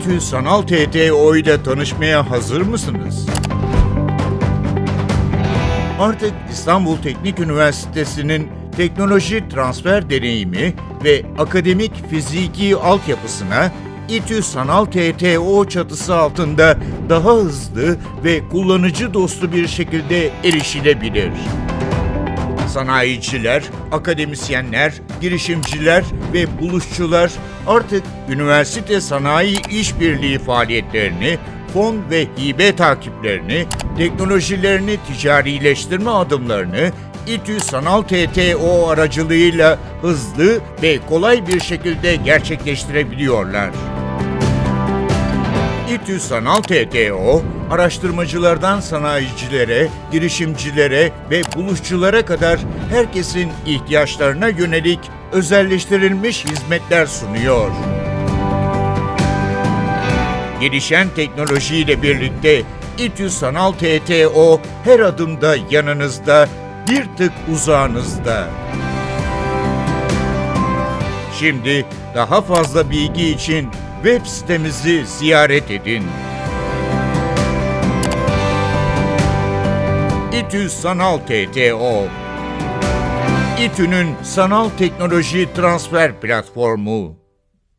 İTÜ Sanal TTO ile tanışmaya hazır mısınız? Artık İstanbul Teknik Üniversitesi'nin teknoloji transfer deneyimi ve akademik fiziki altyapısına İTÜ Sanal TTO çatısı altında daha hızlı ve kullanıcı dostu bir şekilde erişilebilir. Sanayiciler, akademisyenler, girişimciler ve buluşçular artık üniversite sanayi işbirliği faaliyetlerini, fon ve hibe takiplerini, teknolojilerini ticarileştirme adımlarını İTÜ Sanal TTO aracılığıyla hızlı ve kolay bir şekilde gerçekleştirebiliyorlar. İTÜ Sanal TTO, araştırmacılardan sanayicilere, girişimcilere ve buluşçulara kadar herkesin ihtiyaçlarına yönelik özelleştirilmiş hizmetler sunuyor. Gelişen teknolojiyle birlikte İTÜ Sanal TTO her adımda yanınızda, bir tık uzağınızda. Şimdi daha fazla bilgi için web sitemizi ziyaret edin. İTÜ Sanal TTO İTÜ'nün sanal teknoloji transfer platformu.